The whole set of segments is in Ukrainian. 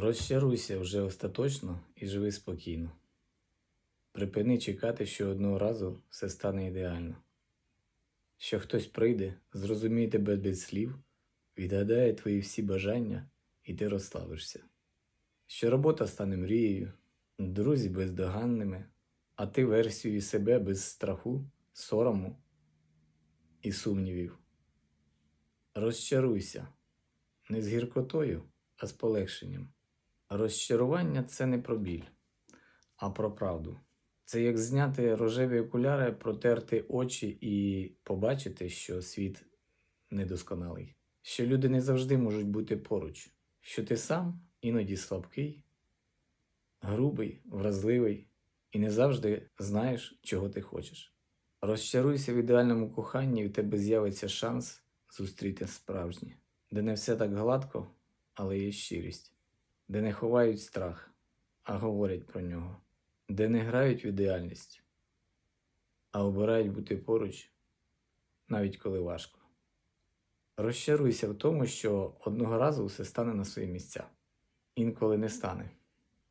Розчаруйся вже остаточно і живи спокійно. Припини чекати, що одного разу все стане ідеально. Що хтось прийде, зрозуміє тебе без слів, відгадає твої всі бажання, і ти розслабишся. Що робота стане мрією, друзі бездоганними, а ти версією себе без страху, сорому і сумнівів. Розчаруйся не з гіркотою, а з полегшенням. Розчарування це не про біль, а про правду. Це як зняти рожеві окуляри, протерти очі і побачити, що світ недосконалий, що люди не завжди можуть бути поруч, що ти сам іноді слабкий, грубий, вразливий і не завжди знаєш, чого ти хочеш. Розчаруйся в ідеальному коханні, і в тебе з'явиться шанс зустріти справжнє, де не все так гладко, але є щирість, де не ховають страх, а говорять про нього, де не грають в ідеальність, а обирають бути поруч, навіть коли важко. Розчаруйся в тому, що одного разу все стане на свої місця, інколи не стане,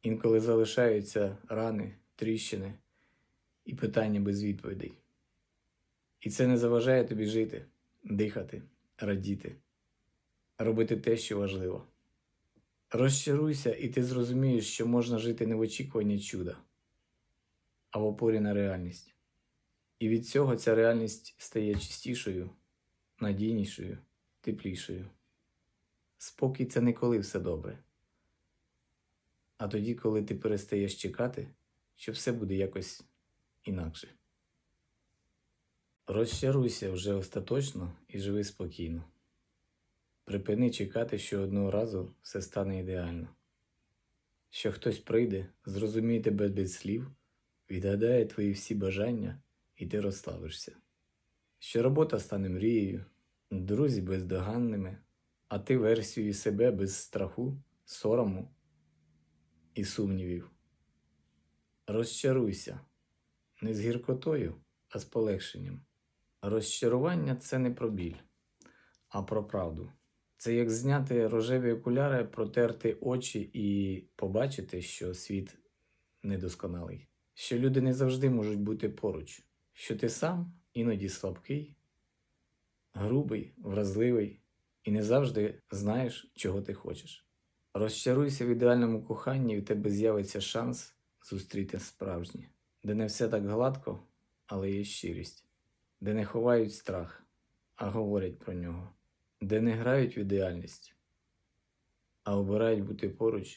інколи залишаються рани, тріщини і питання без відповідей. І це не заважає тобі жити, дихати, радіти, робити те, що важливо. Розчаруйся, і ти зрозумієш, що можна жити не в очікуванні чуда, а в опорі на реальність. І від цього ця реальність стає чистішою, надійнішою, теплішою. Спокій це не коли все добре, а тоді, коли ти перестаєш чекати, що все буде якось інакше. Розчаруйся вже остаточно і живи спокійно. Припини чекати, що одного разу все стане ідеально. Що хтось прийде, зрозуміє тебе без слів, відгадає твої всі бажання, і ти розслабишся. Що робота стане мрією, друзі бездоганними, а ти версією себе без страху, сорому і сумнівів. Розчаруйся не з гіркотою, а з полегшенням. Розчарування це не про біль, а про правду. Це як зняти рожеві окуляри, протерти очі і побачити, що світ недосконалий, що люди не завжди можуть бути поруч, що ти сам іноді слабкий, грубий, вразливий і не завжди знаєш, чого ти хочеш. Розчаруйся в ідеальному коханні, і в тебе з'явиться шанс зустріти справжнє, де не все так гладко, але є щирість, де не ховають страх, а говорять про нього, де не грають в ідеальність, а обирають бути поруч,